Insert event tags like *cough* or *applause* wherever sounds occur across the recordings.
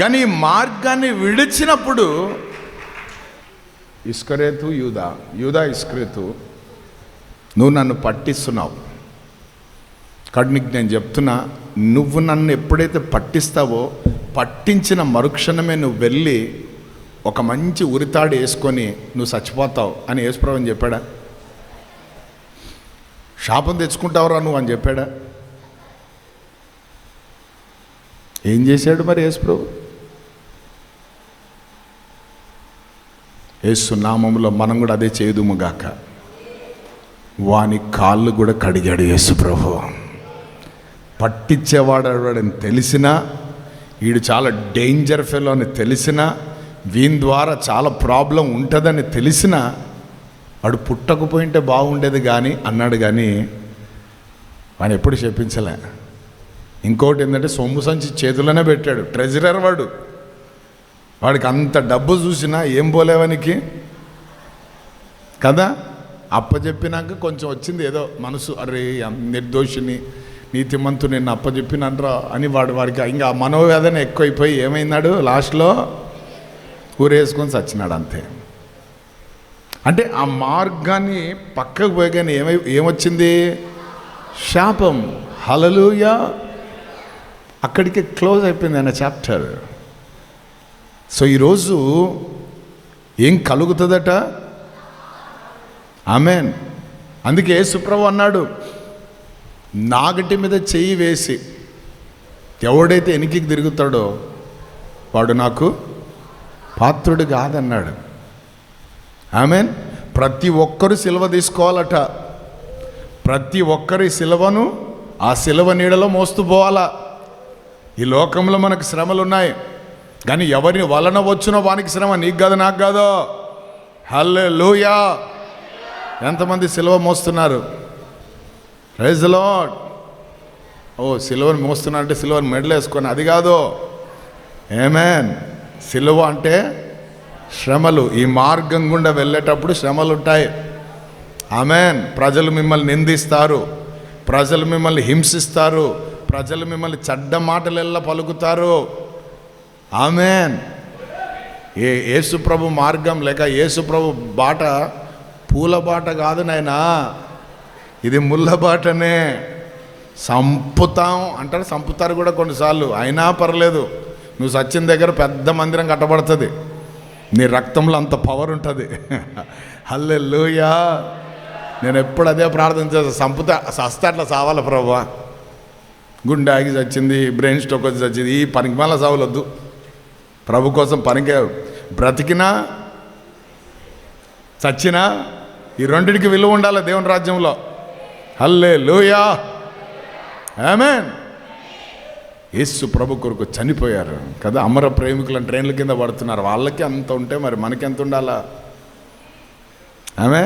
కానీ ఈ మార్గాన్ని విడిచినప్పుడు ఇస్కరేతు యూదా. యూదా ఇస్కరేతు నువ్వు నన్ను పట్టిస్తున్నావు. కాబట్టి నీకు నేను చెప్తున్నా నువ్వు నన్ను ఎప్పుడైతే పట్టిస్తావో పట్టించిన మరుక్షణమే నువ్వు వెళ్ళి ఒక మంచి ఉరితాడు వేసుకొని నువ్వు చచ్చిపోతావు అని యేసుప్రభు అని చెప్పాడా? శాపం తెచ్చుకుంటావురా నువ్వు అని చెప్పాడా? ఏం చేశాడు మరి యేసుప్రభు? యేసు నామంలో మనం కూడా అదే చేయదుముగాక వాని కాళ్ళు కూడా కడిగాడు యేసు ప్రభు. పట్టించేవాడని తెలిసినా వీడు చాలా డేంజర్ ఫెలో అని తెలిసినా వీని ద్వారా చాలా ప్రాబ్లం ఉంటుందని తెలిసినా వాడు పుట్టకపోయింటే బాగుండేది కానీ అన్నాడు కానీ వాడు ఎప్పుడు చెప్పించలే. ఇంకోటి ఏంటంటే సొమ్ము సంచి చేతిలోనే పెట్టాడు. ట్రెజరర్ వాడు. వాడికి అంత డబ్బు చూసినా ఏం పోలేవానికి కదా? అప్పచెప్పినాక కొంచెం వచ్చింది ఏదో మనసు అరే నిర్దోషిని నీతిమంతు నిన్ను అప్పచెప్పినరా అని వాడు వాడికి ఇంకా మనోవేదన ఎక్కువైపోయి ఏమైనాడు లాస్ట్లో ఊరేసుకొని చచ్చినాడు అంతే. అంటే ఆ మార్గాన్ని పక్కకు పోయగానే ఏమై ఏమొచ్చింది? శాపం. హలలుయా అక్కడికి క్లోజ్ అయిపోయింది ఆయన చాప్టర్. సో ఈరోజు ఏం కలుగుతుందట? ఆమెన్. అందుకే సుప్రభు అన్నాడు నాగటి మీద చెయ్యి వేసి ఎవడైతే ఎనికి తిరుగుతాడో వాడు నాకు పాత్రుడు కాదన్నాడు. ఆమెన్. ప్రతి ఒక్కరు సిలువ తీసుకోవాలట. ప్రతి ఒక్కరి సిలువను ఆ సిలువ నీడలో మోస్తూ పోవాలా? ఈ లోకంలో మనకు శ్రమలు ఉన్నాయి కానీ ఎవరి వలన వచ్చినో వానికి శ్రమ నీకు కాదు నాకు కాదు. హల్లే లూయా ఎంతమంది సిలువ మోస్తున్నారు? రైజ్ లాడ్ ఓ సిలువను మోస్తున్నా అంటే సిలువను మెడలు వేసుకొని అది కాదు. ఏమేన్ సిలువ అంటే శ్రమలు. ఈ మార్గం గుండా వెళ్ళేటప్పుడు శ్రమలు ఉంటాయి ఆమెన్ ప్రజలు మిమ్మల్ని నిందిస్తారు. ప్రజలు మిమ్మల్ని హింసిస్తారు. ప్రజలు మిమ్మల్ని చెడ్డ మాటలెల్లా పలుకుతారు. ఆమెన్. ఏ యేసుప్రభు మార్గం లేక యేసుప్రభు బాట పూల బాట కాదు నాయనా. ఇది ముళ్ళ బాటనే. సంపుతాం అంటారు సంపుతారు కూడా కొన్నిసార్లు. అయినా పర్లేదు. నువ్వు సచ్చిన దగ్గర పెద్ద మందిరం కట్టబడుతుంది. నీ రక్తంలో అంత పవర్ ఉంటుంది. *laughs* హల్లే లూయా నేను ఎప్పుడు అదే ప్రార్థన చేస్తా. సంపుతా సస్తే అట్లా సావాలి ప్రభు? గుండె ఆగి చచ్చింది బ్రెయిన్ స్ట్రోక్ వచ్చి చచ్చింది ఈ పనికి మళ్ళీ సావులొద్దు. ప్రభు కోసం పనికి బ్రతికినా చచ్చినా ఈ రెండిటికి విలువ ఉండాలి దేవుని రాజ్యంలో. హల్లే లూయా ఆమెన్. యేసు ప్రభు కొరకు చనిపోయారు కదా. అమర ప్రేమికులను ట్రైన్ల కింద పడుతున్నారు. వాళ్ళకి అంత ఉంటే మరి మనకి ఎంత ఉండాలా? ఆమె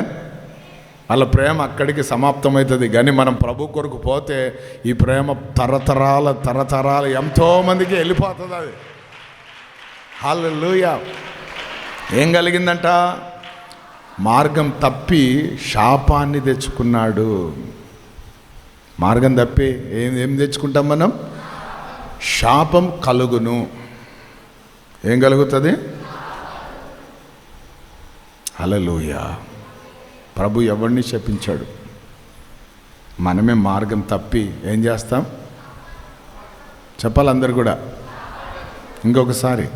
వాళ్ళ ప్రేమ అక్కడికి సమాప్తమవుతుంది. కానీ మనం ప్రభు కొరకు పోతే ఈ ప్రేమ తరతరాల తరతరాలు ఎంతోమందికి వెళ్ళిపోతుంది అది. హల్లెలూయా. ఏం కలిగిందంట? మార్గం తప్పి శాపాన్ని తెచ్చుకున్నాడు. మార్గం తప్పి ఏం ఏం తెచ్చుకుంటాం మనం? శాపం కలుగును. ఏం కలుగుతుంది? హలలుయ ప్రభు ఎవరిని శపించాడు? మనమే మార్గం తప్పి ఏం చేస్తాం? చెప్పాలి అందరు కూడా. ఇంకొకసారి.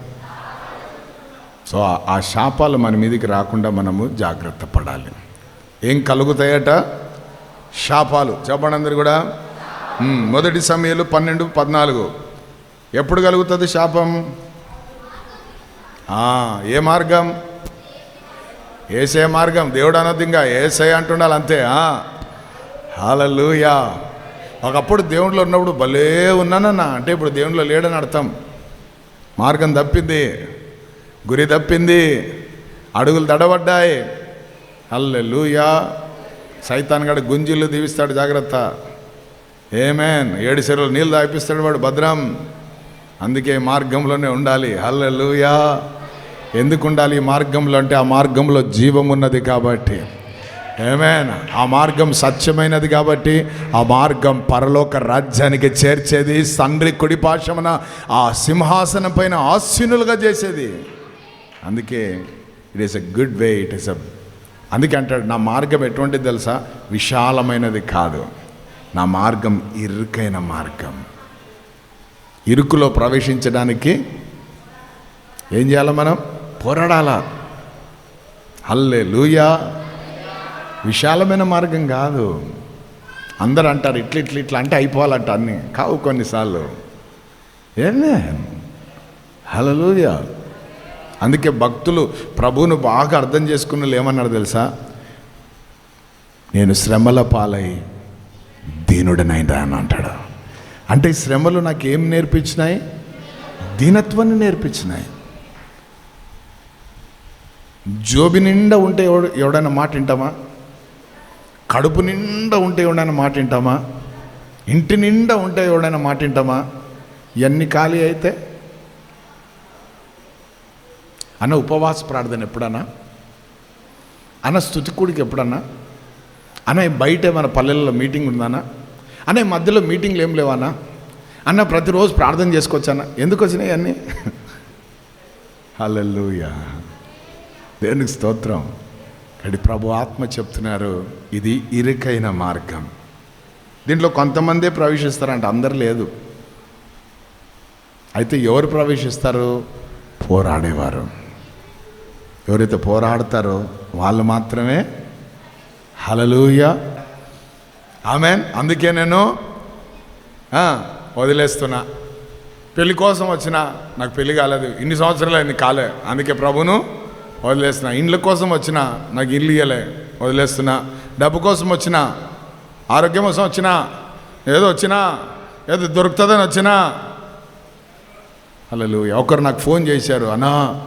సో ఆ- శాపాలు మన మీదకి రాకుండా మనము జాగ్రత్త పడాలి. ఏం కలుగుతాయట? శాపాలు. చెప్పండి అందరు కూడా. మొదటి సమయాలు పన్నెండు పద్నాలుగు. ఎప్పుడు కలుగుతుంది శాపం? ఏ మార్గం? ఏసే మార్గం. దేవుడు అనొద్దు ఇంకా ఏసే అంటుండాలి అంతే హాలూయా ఒకప్పుడు దేవుడిలో ఉన్నప్పుడు భలే ఉన్నానన్నా. అంటే ఇప్పుడు దేవుడిలో లేడని అర్థం. మార్గం తప్పింది. గురి తప్పింది. అడుగులు దడబడ్డాయి అల్లెలుయా సైతాన్ గడ గుంజిళ్ళు దీవిస్తాడు జాగ్రత్త. ఏమేన్? ఏడు చెరువులు నీళ్ళు తాగిపిస్తాడు వాడు భద్రం. అందుకే మార్గంలోనే ఉండాలి. హల్లెలుయా. ఎందుకు ఉండాలి ఈ మార్గంలో? అంటే ఆ మార్గంలో జీవం ఉన్నది కాబట్టి. ఏమేన్? ఆ మార్గం సత్యమైనది కాబట్టి ఆ మార్గం పరలోక రాజ్యానికి చేర్చేది. తండ్రి కుడి పాశమున ఆ సింహాసనం పైన ఆశీనులుగా చేసేది. అందుకే it is a good way it is a అందుకే అంటాడు నా మార్గం ఎటువంటిది తెలుసా? విశాలమైనది కాదు. నా మార్గం ఇరుకైన మార్గం. ఇరుకులో ప్రవేశించడానికి ఏం చేయాలి మనం? పోరాడాలా? హల్లే లూయా విశాలమైన మార్గం కాదు. అందరు అంటారు ఇట్లా ఇట్లా ఇట్లా అంటే అయిపోవాలంట అన్ని. కావు కొన్నిసార్లు. ఏమే? హలో లూయా అందుకే భక్తులు ప్రభువును బాగా అర్థం చేసుకున్న ఏమన్నారు తెలుసా? నేను శ్రమల పాలై దీనుడనైనా అని అంటాడు. అంటే ఈ శ్రమలు నాకు ఏం నేర్పించినాయి? దీనత్వాన్ని నేర్పించినాయి. జోబి నిండా ఉంటే ఎవడైనా మాట వింటామా? కడుపు నిండా ఉంటే ఎవడైనా మాట వింటామా? ఇంటి నిండా ఉంటే ఎవడైనా మాట వింటామా? ఇవన్నీ ఖాళీ అయితే అన్న ఉపవాస ప్రార్థన ఎప్పుడన్నా? అన్న స్థుతికుడికి ఎప్పుడన్నా? అన్న బయట మన పల్లెల్లో మీటింగ్ ఉందానా అన్న ఈ మధ్యలో మీటింగ్లు ఏం లేవన్నా? అన్న ప్రతిరోజు ప్రార్థన చేసుకోవచ్చానా ఎందుకు వచ్చినాయి అన్నీ? హల్లెలూయా. దేవునికి స్తోత్రం. ఇక్కడ ప్రభు ఆత్మ చెప్తున్నారు ఇది ఇరుకైన మార్గం. దీంట్లో కొంతమందే ప్రవేశిస్తారంట అందరు లేదు. అయితే ఎవరు ప్రవేశిస్తారు? పోరాడేవారు. ఎవరైతే పోరాడతారో వాళ్ళు మాత్రమే. Hallelujah amen. అందుకే నేను వదిలేస్తున్నా. పెళ్ళి కోసం వచ్చిన నాకు పెళ్ళి కాలేదు. ఇన్ని సంవత్సరాలు అయింది కాలే. అందుకే ప్రభును వదిలేస్తున్నా. ఇండ్ల కోసం వచ్చిన నాకు ఇల్లు ఇయ్యలే. వదిలేస్తున్నా. డబ్బు కోసం వచ్చిన ఆరోగ్యం కోసం వచ్చినా ఏదో వచ్చినా ఏదో దొరుకుతుందని వచ్చినా. అలలు ఒకరు నాకు ఫోన్ చేశారు అన్నా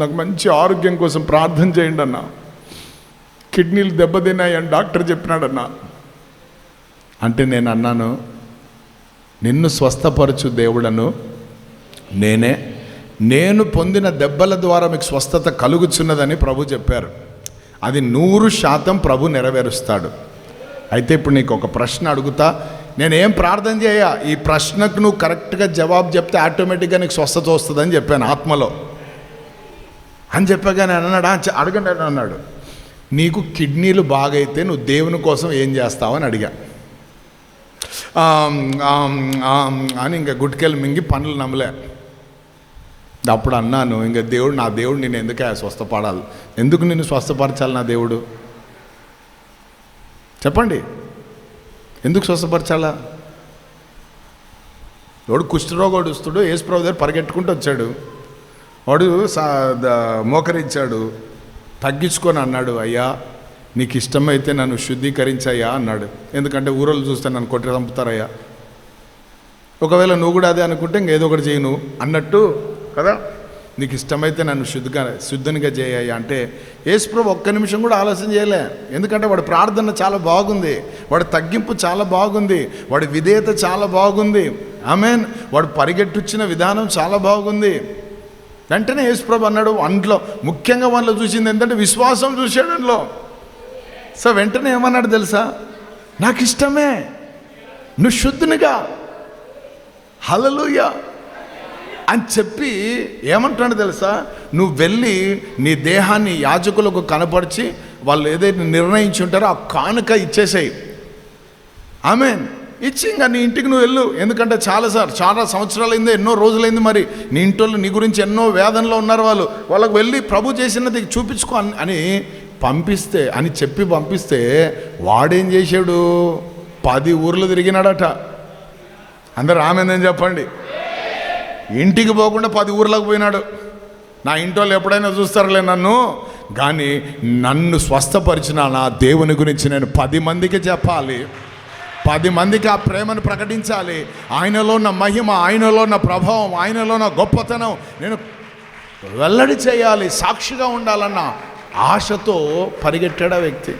నాకు మంచి ఆరోగ్యం కోసం ప్రార్థన చేయండి అన్న. కిడ్నీలు దెబ్బతిన్నాయి అని డాక్టర్ చెప్పినాడన్నా. అంటే నేను అన్నాను నిన్ను స్వస్థపరచు దేవుడను నేనే. నేను పొందిన దెబ్బల ద్వారా మీకు స్వస్థత కలుగుచున్నదని ప్రభు చెప్పారు. అది నూరు శాతం ప్రభు నెరవేరుస్తాడు. అయితే ఇప్పుడు నీకు ఒక ప్రశ్న అడుగుతా. నేనేం ప్రార్థన చేయ? ఈ ప్రశ్నకు నువ్వు కరెక్ట్గా జవాబు చెప్తే ఆటోమేటిక్గా నీకు స్వస్థత వస్తుందని చెప్పాను ఆత్మలో. అని చెప్పగానే అన్నాడు? అడగండి అని అన్నాడు. నీకు కిడ్నీలు బాగైతే నువ్వు దేవుని కోసం ఏం చేస్తావు అని అడిగా. అని ఇంకా గుట్కెళ్ళి మింగి పనులు నమ్మలే. అప్పుడు అన్నాను ఇంకా దేవుడు నా దేవుడు నేను ఎందుకే స్వస్థపడాలి? ఎందుకు నిన్ను స్వస్థపరచాలి నా దేవుడు? చెప్పండి. ఎందుకు స్వస్థపరచాలా? వాడు కుష్ఠరోగోడు వస్తుడు యేసుప్రభు దగ్గర పరిగెట్టుకుంటూ వచ్చాడు. వాడు సా ద- మోకరించాడు. తగ్గించుకొని అన్నాడు అయ్యా నీకు ఇష్టమైతే నన్ను శుద్ధీకరించయ్యా అన్నాడు. ఎందుకంటే ఊరోళ్ళు చూస్తే నన్ను కొట్టి చంపుతారయ్యా. ఒకవేళ నువ్వు కూడా అదే అనుకుంటే ఇంకేదో ఒకటి చేయి నువ్వు అన్నట్టు కదా? నీకు ఇష్టమైతే నన్ను శుద్ధిగా శుద్ధునిగా చేయ అంటే యేసుప్రభు ఒక్క నిమిషం కూడా ఆలోచన చేయలే. ఎందుకంటే వాడి ప్రార్థన చాలా బాగుంది. వాడి తగ్గింపు చాలా బాగుంది. వాడి విధేయత చాలా బాగుంది. ఐ మీన్ వాడు పరిగెట్టుచ్చిన విధానం చాలా బాగుంది. వెంటనే యేసుప్రభు అన్నాడు అందులో ముఖ్యంగా వాళ్ళు చూసింది ఏంటంటే విశ్వాసం చూశాడు అందులో. సో వెంటనే ఏమన్నాడు తెలుసా? నాకు ఇష్టమే నువ్వు శుద్ధునిగా. హలలుయ అని చెప్పి ఏమంటాడు తెలుసా? నువ్వు వెళ్ళి నీ దేహాన్ని యాజకులకు కనపరిచి వాళ్ళు ఏదైతే నిర్ణయించి ఉంటారో ఆ కానుక ఇచ్చేసేయి. మీన్ ఇచ్చి ఇంకా నీ ఇంటికి నువ్వు వెళ్ళు. ఎందుకంటే చాలా సార్ చాలా సంవత్సరాలైంది ఎన్నో రోజులైంది మరి. నీ ఇంటోళ్ళు నీ గురించి ఎన్నో వేదనలో ఉన్నారు వాళ్ళు. వాళ్ళకి వెళ్ళి ప్రభు చేసినది చూపించుకో అని- అని పంపిస్తే అని చెప్పి పంపిస్తే వాడేం చేశాడు? పది ఊర్లు తిరిగినాడట. అందరు ఆమెందని చెప్పండి. ఇంటికి పోకుండా పది ఊర్లకు పోయినాడు. నా ఇంటోళ్ళు ఎప్పుడైనా చూస్తారులే నన్ను. కానీ నన్ను స్వస్థపరిచిన నా దేవుని గురించి నేను పది మందికి చెప్పాలి. పది మందికి ఆ ప్రేమను ప్రకటించాలి. ఆయనలో ఉన్న మహిమ ఆయనలో ఉన్న ప్రభావం ఆయనలో ఉన్న గొప్పతనం నేను వెల్లడి చేయాలి సాక్షిగా ఉండాలన్న ఆశతో పరిగెట్టాడు ఆ వ్యక్తి.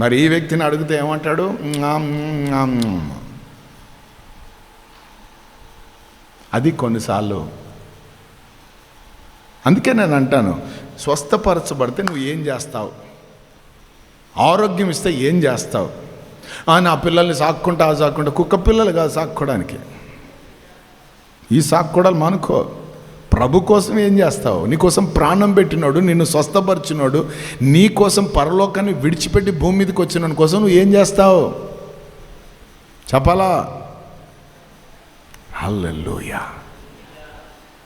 మరి ఈ వ్యక్తిని అడిగితే ఏమంటాడు? అది కొన్నిసార్లు అందుకే నేను అంటాను స్వస్థపరచబడితే నువ్వు ఏం చేస్తావు? ఆరోగ్యం ఇస్తే ఏం చేస్తావు? నా పిల్లల్ని సాక్కుంటా ఆ సాక్కుంటా. కుక్క పిల్లలు కాదు సాక్కోవడానికి ఈ సాక్కోడాలు మానుకో. ప్రభు కోసం ఏం చేస్తావు? నీకోసం ప్రాణం పెట్టినాడు నిన్ను స్వస్థపరిచినాడు నీ కోసం పరలోకాన్ని విడిచిపెట్టి భూమి మీదకి వచ్చిన కోసం నువ్వు ఏం చేస్తావు? చెప్పాలా? హల్లెల్లోయా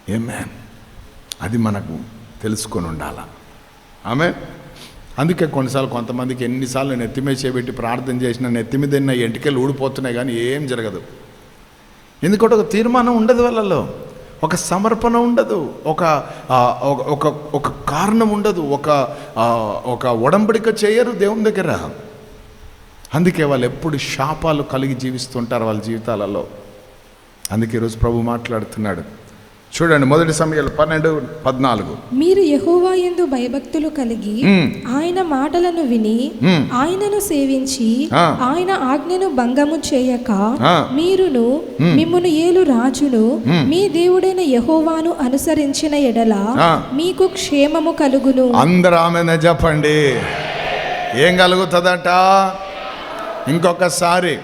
ఏ మ్యాన్ అది మనకు తెలుసుకొని ఉండాలా. ఆమె అందుకే కొన్నిసార్లు కొంతమందికి ఎన్నిసార్లు నెత్తిమే చేపెట్టి ప్రార్థన చేసిన నెత్తి ఎంటికలు ఊడిపోతున్నాయి కానీ ఏం జరగదు. ఎందుకంటే ఒక తీర్మానం ఉండదు వాళ్ళలో. ఒక సమర్పణ ఉండదు. ఒక ఒక- ఒక కారణం ఉండదు. ఒక ఒక ఒడంబడిక చేయరు దేవుని దగ్గర. అందుకే వాళ్ళు ఎప్పుడు శాపాలు కలిగి జీవిస్తుంటారు వాళ్ళ జీవితాలలో. అందుకే ఈరోజు ప్రభు మాట్లాడుతున్నాడు. చూడండి మొదటి సమయాలు పన్నెండు పద్నాలుగు మీరు యెహోవా యందు భయభక్తులు కలిగి. ఆయన మాటలను విని. ఆయనను సేవించి. ఆయన ఆజ్ఞను భంగము చేయక. మీరును మిమ్మును ఏలు రాజును. మీ దేవుడైన యెహోవాను అనుసరించిన ఎడల. మీకు క్షేమము కలుగును అందరూ చెప్పండి ఏం కలుగుతుందట ఇంకొకసారి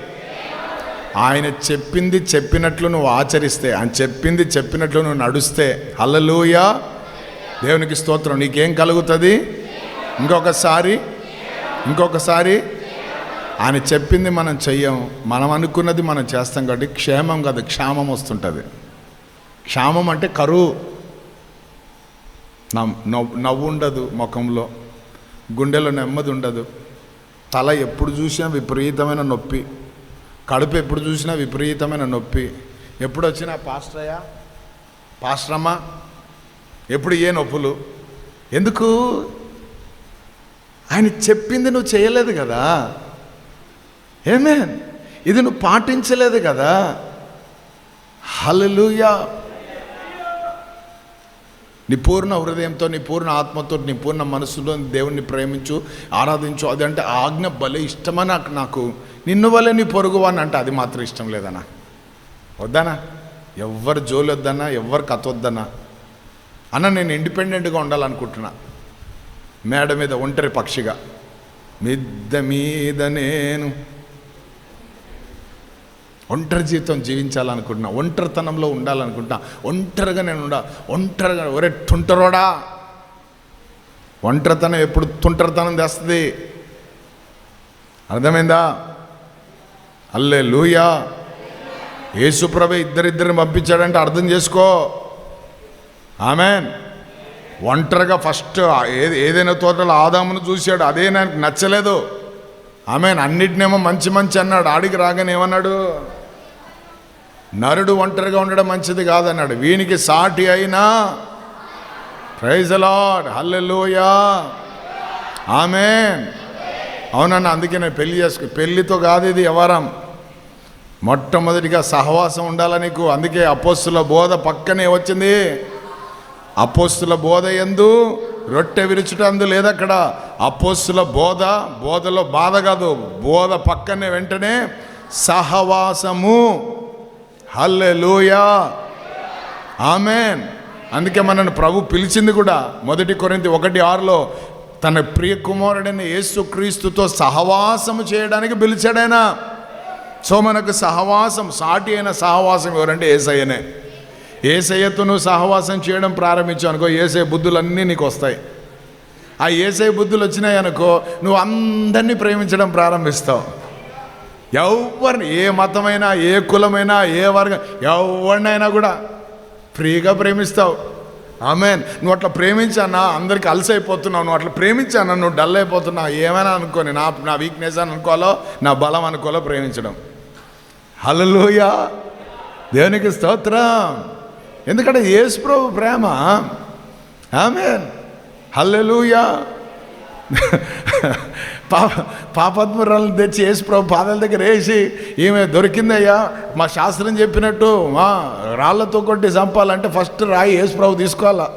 ఆయన చెప్పింది చెప్పినట్లు నువ్వు ఆచరిస్తే ఆయన చెప్పింది చెప్పినట్లు నువ్వు నడుస్తే హల్లెలూయా. దేవునికి స్తోత్రం. నీకేం కలుగుతుంది? ఇంకొకసారి ఇంకొకసారి. ఆయన చెప్పింది మనం చెయ్యం మనం అనుకున్నది మనం చేస్తాం కాబట్టి క్షేమం కాదు క్షామం వస్తుంటుంది. క్షామం అంటే కరువు. నవ్- నవ్వు ఉండదు ముఖంలో. గుండెలో నెమ్మది ఉండదు. తల ఎప్పుడు చూసినా విపరీతమైన నొప్పి. కడుపు ఎప్పుడు చూసినా విపరీతమైన నొప్పి. ఎప్పుడు వచ్చినా పాస్టరయ్యా పాస్ట్రమ్మా? ఎప్పుడు ఏ నొప్పులు? ఎందుకు? ఆయన చెప్పింది నువ్వు చేయలేదు కదా? ఏమే ఇది నువ్వు పాటించలేదు కదా? హలలుయా నీ పూర్ణ హృదయంతో నీ పూర్ణ ఆత్మతో నీ పూర్ణ మనసులో దేవుణ్ణి ప్రేమించు ఆరాధించు. అదంటే ఆజ్ఞ భలే ఇష్టమని నాకు? నాకు నిన్ను వల్లే నీ పొరుగు అని అంటే అది మాత్రం ఇష్టం లేదనా వద్దనా ఎవ్వరు జోలు వద్దన్నా ఎవ్వరు కథ వద్దన్నా అన్న నేను ఇండిపెండెంట్గా ఉండాలనుకుంటున్నా. మేడ మీద ఒంటరి పక్షిగా. మిద్ద మీద నేను ఒంటరి జీవితం జీవించాలనుకుంటున్నా. ఒంటరితనంలో ఉండాలనుకుంటున్నా. ఒంటరిగా నేను ఉండ ఒంటరిగా ఒరే తుంటరోడా? ఒంటరితనం ఎప్పుడు తుంటరితనం తెస్తుంది? అర్థమైందా? అల్లే లూయా యేసుప్రభ ఇద్దరిద్దరిని పంపించాడంటే అర్థం చేసుకో. ఆమెన్. ఒంటరిగా ఫస్ట్ ఏది ఏదైనా తోటలో ఆదామును చూశాడు అదే నాకు నచ్చలేదు. ఆమెన్. అన్నిటినేమో మంచి మంచి అన్నాడు. ఆడికి రాగానే ఏమన్నాడు? నరుడు ఒంటరిగా ఉండడం మంచిది కాదన్నాడు. వీనికి సాటి అయినా ప్రైజ్ లాడ్ హల్లెలూయా. ఆమెన్. అవునన్న అందుకే నేను పెళ్ళి చేసుకు పెళ్ళితో కాదు ఇది వ్యవహారం. మొట్టమొదటిగా సహవాసం ఉండాలి నీకు? అందుకే అపోస్తుల బోధ పక్కనే వచ్చింది. అపోస్తుల బోధ ఎందు రొట్టె విరుచుట అందు లేదక్కడ. అపోస్తుల బోధ బోధలో బాధ కాదు. బోధ పక్కనే వెంటనే సహవాసము. హల్లెలూయా. ఆమెన్. అందుకే మనను ప్రభు పిలిచింది కూడా మొదటి కొరింది ఒకటి ఆరులో తన ప్రియ కుమారుడైన యేసు క్రీస్తుతో సహవాసము చేయడానికి పిలిచాడైనా సో మనకు సహవాసం సాటి అయిన సహవాసం ఎవరంటే ఏసయ్యనే. ఏసయ్యతో నువ్వు సహవాసం చేయడం ప్రారంభించావు అనుకో ఏసై బుద్ధులన్నీ నీకు వస్తాయి. ఆ ఏసై బుద్ధులు వచ్చినాయి అనుకో నువ్వు అందరినీ ప్రేమించడం ప్రారంభిస్తావు. ఎవరిని ఏ మతమైనా ఏ కులమైనా ఏ వర్గం ఎవరినైనా కూడా ఫ్రీగా ప్రేమిస్తావు. ఆమెన్. నువ్వు అట్లా ప్రేమించానా అందరికి అలసైపోతున్నావు నువ్వు అట్లా ప్రేమించానా నువ్వు డల్ అయిపోతున్నావు ఏమైనా అనుకోని నా నా వీక్నెస్ అని అనుకోవాలో నా బలం అనుకోవాలో ప్రేమించడం. హలలోయ దేవునికి స్తోత్రం. ఎందుకంటే యేసు ప్రభు ప్రేమ. ఆమెన్. హల్లెలూయా. పాప పాపత్మురాలను తెచ్చి యేసు ప్రభు పాదాల దగ్గర వేసి ఈమె దొరికిందయ్యా మా శాస్త్రం చెప్పినట్టు మా రాళ్ళతో కొట్టి చంపాలంటే ఫస్ట్ రాయి యేసు ప్రభు తీసుకోవాలా?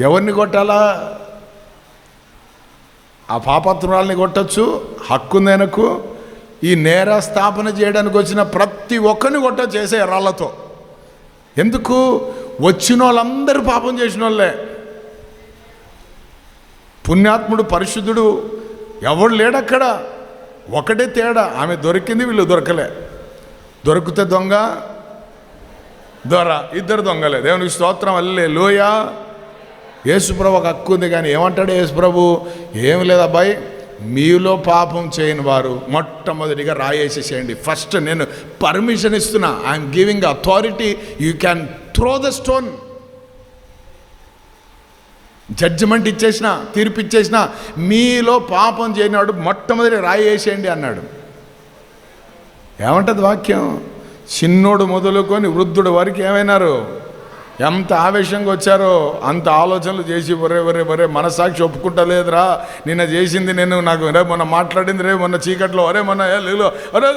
ఎవరిని కొట్టాలా? ఆ పాపత్మరాలని కొట్టచ్చు హక్కుందేనకు ఈ నేర స్థాపన చేయడానికి వచ్చిన ప్రతి ఒక్కరిని కొట్ట చేసే రాళ్ళతో. ఎందుకు? వచ్చిన వాళ్ళందరూ పాపం చేసిన వాళ్ళే. పుణ్యాత్ముడు పరిశుద్ధుడు ఎవడు లేడక్కడ? ఒకటే తేడా ఆమె దొరికింది వీళ్ళు దొరకలే. దొరికితే దొంగ దొర ఇద్దరు దొంగలే. దేవునికి స్తోత్రం అల్లే లోయ యేసుప్రభు ఒక హక్కు ఉంది కానీ ఏమంటాడు యేసుప్రభు? ఏం లేదు అబ్బాయి మీలో పాపం చేయని వారు మొట్టమొదటిగా రాయేసేసేయండి. ఫస్ట్ నేను పర్మిషన్ ఇస్తున్నా. I'm giving authority you can throw the stone judgement ఇచ్చేసిన తీర్పు ఇచ్చేసిన మీలో పాపం చేయనివాడు మొట్టమొదటి రాయేసేయండి అన్నాడు. ఏమంటది వాక్యం? చిన్నోడు మొదలుకొని వృద్ధుడు వరకు ఏమైనారు? ఎంత ఆవేశంగా వచ్చారో అంత ఆలోచనలు చేసి ఒరే ఒరే ఒరే మనసాక్షి ఒప్పుకుంటలేదురా. నిన్న చేసింది నేను నాకు రే మొన్న మాట్లాడింది రే మొన్న చీకట్లో ఒరే మొన్న లేలో అరే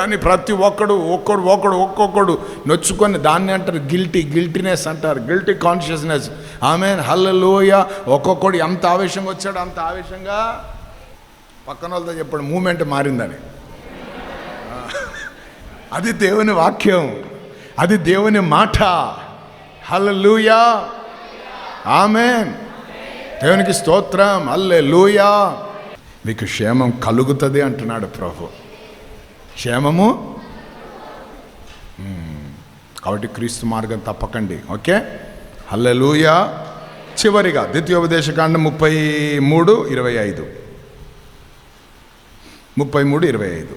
అని ప్రతి ఒక్కడు ఒక్కడు ఒక్కడు ఒక్కొక్కడు నొచ్చుకొని దాన్ని అంటారు గిల్టీ గిల్టీనెస్ అంటారు గిల్టీ కాన్షియస్నెస్. Amen hallelujah. ఒక్కొక్కడు ఎంత ఆవేశంగా వచ్చాడు అంత ఆవేశంగా పక్కన వాళ్ళతో చెప్పాడు మూమెంట్ మారిందని. అది దేవుని వాక్యం అది దేవుని మాట. హల్లెలూయా. ఆమెన్. దేవునికి స్తోత్రం. హల్లెలూయా. మీకు క్షేమం కలుగుతుంది అంటున్నాడు ప్రభు. క్షేమము? మ్మ్. కాబట్టి క్రీస్తు మార్గం తప్పకండి. ఓకే? హల్లెలూయా. చివరిగా ద్వితీయోపదేశకాండం ముప్పై మూడు ఇరవై ఐదు. ముప్పై మూడు ఇరవై ఐదు.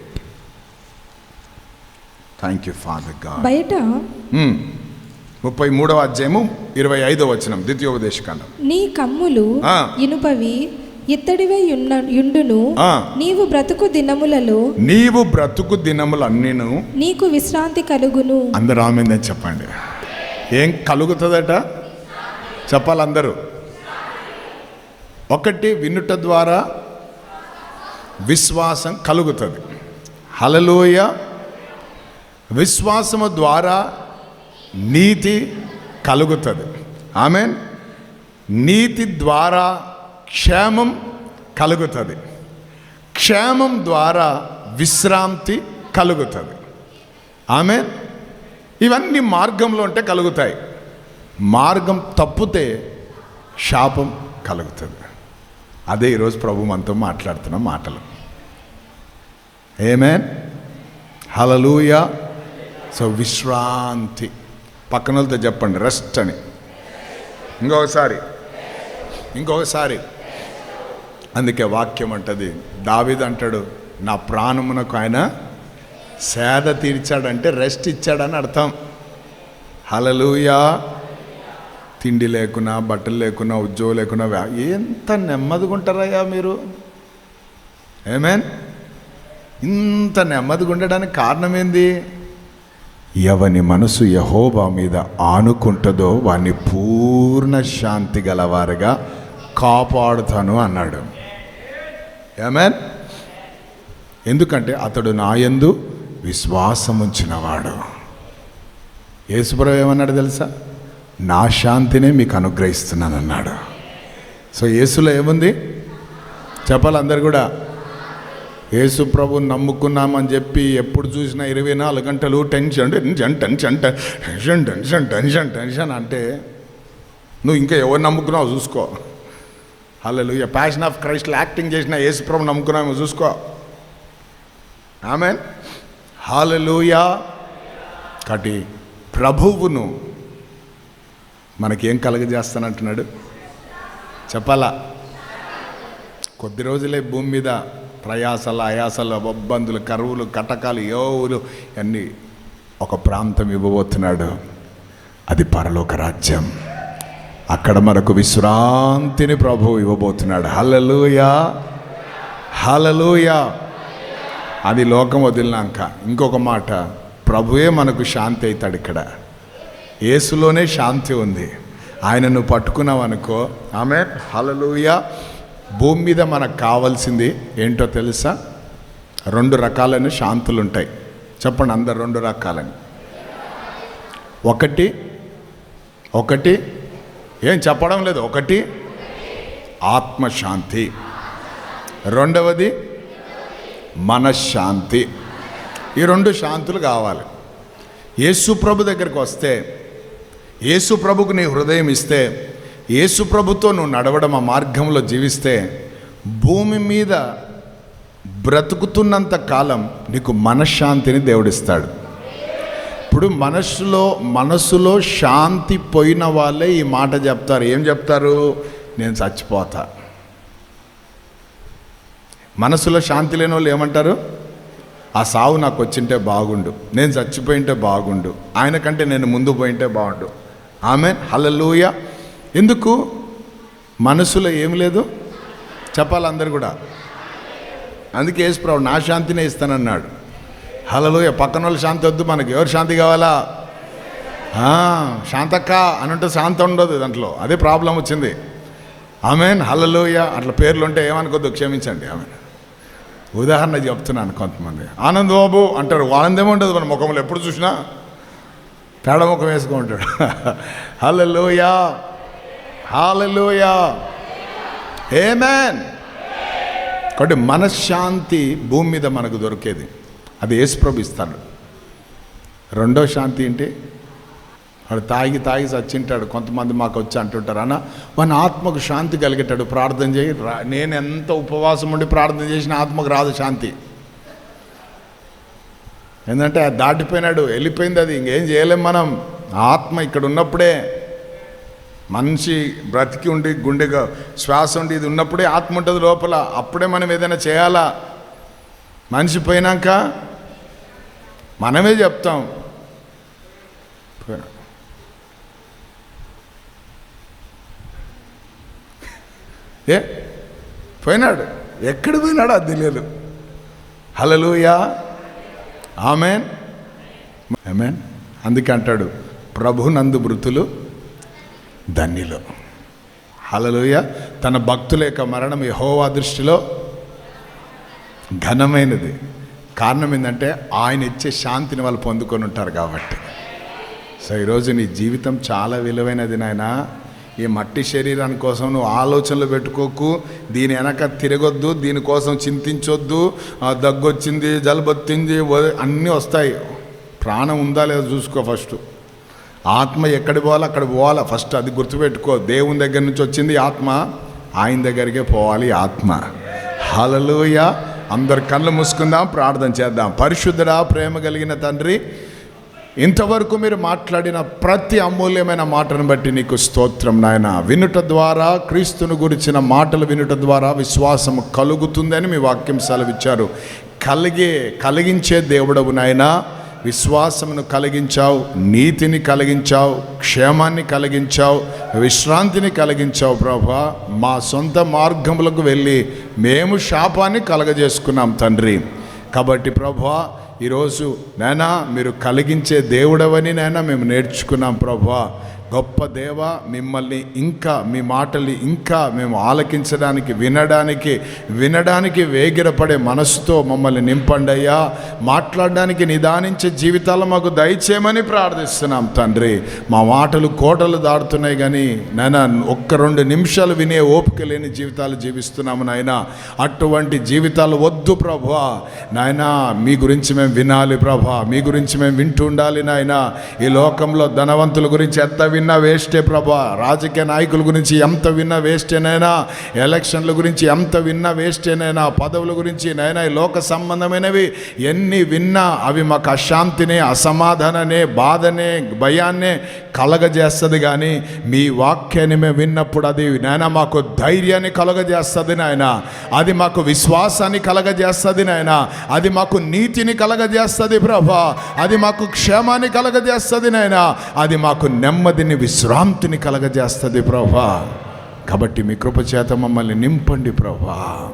థ్యాంక్ యూ ఫాదర్ గాడ్ బయట ముప్పై మూడవ అధ్యాయము ఇరవై ఐదవ వచనం ద్వితీయోపదేశకాండం. నీ కమ్ములు. ఇనుపవి ఇత్తడివై యుండును. నీవు బ్రతుకు దినములలో నీవు బ్రతుకు దినములన్నీను నీకు విశ్రాంతి కలుగును. అందరూ ఆమెందని చెప్పండి. ఏం కలుగుతుందట? చెప్పాలి అందరూ ఒకటి వినుట ద్వారా విశ్వాసం కలుగుతుంది. హలలోయ విశ్వాసము ద్వారా నీతి కలుగుతుంది. ఆమె నీతి ద్వారా క్షేమం కలుగుతుంది. క్షేమం ద్వారా విశ్రాంతి కలుగుతుంది. ఆమె ఇవన్నీ మార్గంలో ఉంటే కలుగుతాయి. మార్గం తప్పితే శాపం కలుగుతుంది. అదే ఈరోజు ప్రభు మనతో మాట్లాడుతున్న మాటలు. ఏమేన్ హలలుయా సో విశ్రాంతి. పక్కన వాళ్ళతో చెప్పండి రెస్ట్ అని. ఇంకొకసారి ఇంకొకసారి. అందుకే వాక్యం అంటది దావిద్ అంటాడు నా ప్రాణమునకు ఆయన సేద తీర్చాడంటే రెస్ట్ ఇచ్చాడని అర్థం. హలలుయా తిండి లేకున్నా బట్టలు లేకున్నా ఉద్యోగం లేకున్నా ఎంత నెమ్మదిగా ఉంటారయ్యా మీరు. ఏమేన్ ఇంత నెమ్మదిగా ఉండడానికి కారణం ఏంది? ఎవని మనసు యహోబా మీద ఆనుకుంటుందో వాణ్ణి పూర్ణ శాంతి గలవారుగా కాపాడుతాను అన్నాడు. ఏమేన్ ఎందుకంటే అతడు నాయందు విశ్వాసం ఉంచినవాడు యేసుప్రభు ఏమన్నాడు తెలుసా? నా శాంతినే మీకు అనుగ్రహిస్తున్నాను అన్నాడు సో యేసులో ఏముంది? చెప్పాలి అందరు కూడా యేసు ప్రభు నమ్ముకున్నామని చెప్పి ఎప్పుడు చూసినా ఇరవై నాలుగు గంటలు tension tension tension tension tension tension tension అంటే నువ్వు ఇంకా ఎవరు నమ్ముకున్నావు చూసుకో. హలో ప్యాషన్ ఆఫ్ క్రైస్ట్లో యాక్టింగ్ చేసిన యేసు ప్రభు నమ్ముకున్నామో చూసుకో. ఆమె హాలలుయా కాబట్టి ప్రభువును మనకేం కలగజేస్తానంటున్నాడు? చెప్పాలా? కొద్ది రోజులే భూమి మీద ప్రయాసాలు అయాసాలు ఇబ్బందులు కరువులు కటకాలు యోవులు అన్నీ ఒక ప్రాంతం ఇవ్వబోతున్నాడు. అది పరలోక రాజ్యం. అక్కడ మనకు విశ్రాంతిని ప్రభువు ఇవ్వబోతున్నాడు. హలలుయా హలలుయా అది లోకం వదిలినాక ఇంకొక మాట ప్రభువే మనకు శాంతి అవుతాడు ఇక్కడ. యేసులోనే శాంతి ఉంది. ఆయనను పట్టుకున్నావు అనుకో ఆమె హలలుయా భూమి మీద మనకు కావాల్సింది ఏంటో తెలుసా? రెండు రకాలైన శాంతులు ఉంటాయి. చెప్పండి అందరు రెండు రకాలని. ఒకటి ఒకటి ఏం చెప్పడం లేదు ఒకటి ఆత్మశాంతి. రెండవది మనశ్శాంతి. ఈ రెండు శాంతులు కావాలి. యేసు ప్రభు దగ్గరికి వస్తే యేసు ప్రభుకు నీ హృదయం ఇస్తే యేసు ప్రభుతో నువ్వు నడవడం ఆ మార్గంలో జీవిస్తే భూమి మీద బ్రతుకుతున్నంత కాలం నీకు మనశ్శాంతిని దేవుడిస్తాడు. ఇప్పుడు మనస్సులో మనస్సులో శాంతి పోయిన వాళ్ళే ఈ మాట చెప్తారు. ఏం చెప్తారు? నేను చచ్చిపోతా. మనసులో శాంతి లేని వాళ్ళు ఏమంటారు? ఆ సావు నాకు వచ్చింటే బాగుండు. నేను చచ్చిపోయింటే బాగుండు. ఆయన కంటే నేను ముందు పోయింటే బాగుండు. ఆమె హలలుయ ఎందుకు? మనసులో ఏం లేదు? చెప్పాలి అందరు కూడా. అందుకే యేసుప్రభు నా శాంతినే ఇస్తానన్నాడు. హలలో పక్కన వాళ్ళ శాంతి వద్దు మనకి. ఎవరు శాంతి కావాలా? శాంతక్క అని అంటే శాంతం ఉండదు దాంట్లో. అదే ప్రాబ్లం వచ్చింది. ఆమెన్. హలలోయ అట్లా పేర్లు ఉంటే ఏమనుకోద్దు? క్షమించండి. ఆమె ఉదాహరణ చెప్తున్నాను కొంతమంది. ఆనంద్ బాబు అంటారు ఆనందం ఉండదు మన ముఖంలో. ఎప్పుడు చూసినా పేడ ముఖం వేసుకుంటాడు. *laughs* హలలోయ హాలలోయ ఏమేన్ కాబట్టి మనశ్శాంతి భూమి మీద మనకు దొరికేది. అది యేసుప్రభు ఇస్తాడు. రెండో శాంతి ఏంటి? వాడు తాగి తాగి చచ్చింటాడు. కొంతమంది మాకు వచ్చి అంటుంటారు అన్న మన ఆత్మకు శాంతి కలిగేటాడు ప్రార్థన చేయి. నేను ఎంత ఉపవాసం ఉండి ప్రార్థన చేసిన ఆత్మకు రాదు శాంతి. ఏంటంటే దాటిపోయినాడు వెళ్ళిపోయింది అది. ఇంకేం చేయలేం మనం. ఆత్మ ఇక్కడ ఉన్నప్పుడే మనిషి బ్రతికి ఉండి గుండెగా శ్వాస ఉండి ఇది ఉన్నప్పుడే ఆత్మ ఉంటుంది లోపల. అప్పుడే మనం ఏదైనా చేయాలా? మనిషి పోయినాక మనమే చెప్తాం. ఏ? పోయినాడు. ఎక్కడ పోయినాడు అది తెలియదు. హలలుయా ఆమెన్. ఆమెన్. అందుకే అంటాడు ప్రభునందు మృతులు ధన్యులు. హలలుయ తన భక్తుల యొక్క మరణం యహోవా దృష్టిలో ఘనమైనది. కారణం ఏంటంటే ఆయన ఇచ్చే శాంతిని వాళ్ళు పొందుకొని ఉంటారు కాబట్టి. సో ఈరోజు నీ జీవితం చాలా విలువైనది నాయన. ఈ మట్టి శరీరాని కోసం నువ్వు ఆలోచనలు పెట్టుకోకు. దీని వెనక తిరగొద్దు. దీనికోసం చింతించొద్దు. దగ్గొచ్చింది జలుబొచ్చింది అన్నీ వస్తాయి. ప్రాణం ఉందా లేదా చూసుకో ఫస్ట్. ఆత్మ ఎక్కడ పోవాలో అక్కడ పోవాలి? ఫస్ట్ అది గుర్తుపెట్టుకో. దేవుని దగ్గర నుంచి వచ్చింది ఆత్మ. ఆయన దగ్గరికే పోవాలి ఆత్మ. హలలుయ అందరు కళ్ళు మూసుకుందాం ప్రార్థన చేద్దాం. పరిశుద్ధుడా ప్రేమ కలిగిన తండ్రి ఇంతవరకు మీరు మాట్లాడిన ప్రతి అమూల్యమైన మాటను బట్టి నీకు స్తోత్రం నాయన. వినుట ద్వారా క్రీస్తును గురించిన మాటలు వినుట ద్వారా విశ్వాసం కలుగుతుందని మీ వాక్యం సెలవిచ్చారు. కలిగే కలిగించే దేవుడవు నాయనా. విశ్వాసమును కలిగించావు నీతిని కలిగించావు క్షేమాన్ని కలిగించావు విశ్రాంతిని కలిగించావు ప్రభా. మా సొంత మార్గములకు వెళ్ళి మేము శాపాన్ని కలగజేసుకున్నాం తండ్రి. కాబట్టి ప్రభా ఈరోజు నైనా మీరు కలిగించే దేవుడవని నైనా మేము నేర్చుకున్నాం ప్రభా. గొప్ప దేవ మిమ్మల్ని ఇంకా మీ మాటల్ని ఇంకా మేము ఆలకించడానికి వినడానికి వినడానికి వేగిరపడే మనసుతో మమ్మల్ని నింపండి అయ్యా. మాట్లాడడానికి నిదానించే జీవితాలు మాకు దయచేయమని ప్రార్థిస్తున్నాం తండ్రి. మా మాటలు కోటలు దాడుతున్నాయి కానీ నాయన ఒక్క రెండు నిమిషాలు వినే ఓపిక లేని జీవితాలు జీవిస్తున్నాము నాయన. అటువంటి జీవితాలు వద్దు ప్రభా నాయన మీ గురించి మేము వినాలి ప్రభా మీ గురించి మేము వింటూ ఉండాలి నాయన. ఈ లోకంలో ధనవంతుల గురించి ఎంత విన్నా వేస్టే ప్రభా. రాజకీయ నాయకుల గురించి ఎంత విన్నా వేస్టేనైనా ఎలక్షన్ల గురించి ఎంత విన్నా వేస్టేనైనా పదవుల గురించి నైనా? లోక సంబంధమైనవి ఎన్ని విన్నా అవి మాకు అశాంతిని అసమాధాననే బాధనే భయాన్నే కలగజేస్తుంది కానీ మీ వాక్యాన్ని మేము విన్నప్పుడు అది నాయన మాకు ధైర్యాన్ని కలగజేస్తుంది నాయన. అది మాకు విశ్వాసాన్ని కలగజేస్తుంది నాయన. అది మాకు నీతిని కలగజేస్తుంది ప్రభా. అది మాకు క్షేమాన్ని కలగజేస్తుంది నాయన. అది మాకు నెమ్మదిని విశ్రాంతిని కలగజేస్తుంది ప్రభా. కాబట్టి మీ కృపచేత మమ్మల్ని నింపండి ప్రభా.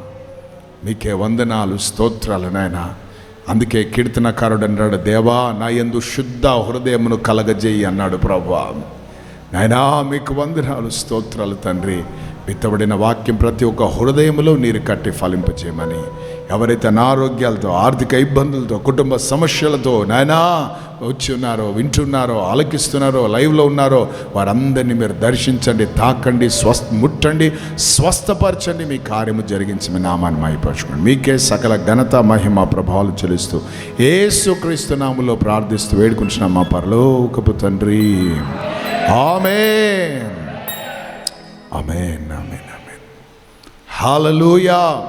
మీకే వందనాలు స్తోత్రాలు నాయన. అందుకే కీర్తనకారుడు అన్నాడు దేవా నా ఎందు శుద్ధ హృదయమును కలగజేయి అన్నాడు ప్రభా. నాయనా మీకు వందనాలు స్తోత్రాలు తండ్రి. విత్తబడిన వాక్యం ప్రతి ఒక్క హృదయములో నీరు కట్టి ఫలింపచేయమని ఎవరైతే అనారోగ్యాలతో ఆర్థిక ఇబ్బందులతో కుటుంబ సమస్యలతో నాయనా వచ్చి ఉన్నారో వింటున్నారో ఆలకిస్తున్నారో లైవ్లో ఉన్నారో వారందరినీ మీరు దర్శించండి తాకండి స్వస్థ ముట్టండి స్వస్థపరచండి మీ కార్యము జరిగించి మీ నామాన్ని మాయపరచుకోండి మీకే సకల ఘనత మహిమ ప్రభావాలు చెల్లిస్తూ ఏసుక్రీస్తు నామంలో ప్రార్థిస్తూ వేడుకుంటున్నాం మా పరలోకపు తండ్రి. ఆమె amen amen amen hallelujah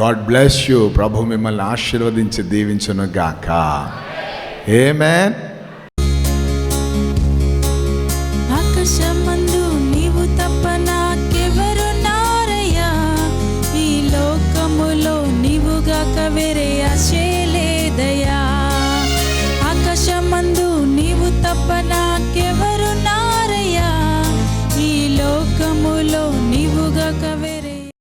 god bless you ప్రభు మిమ్మల్ని ఆశీర్వదించి దీవించును గాక ఏమేన్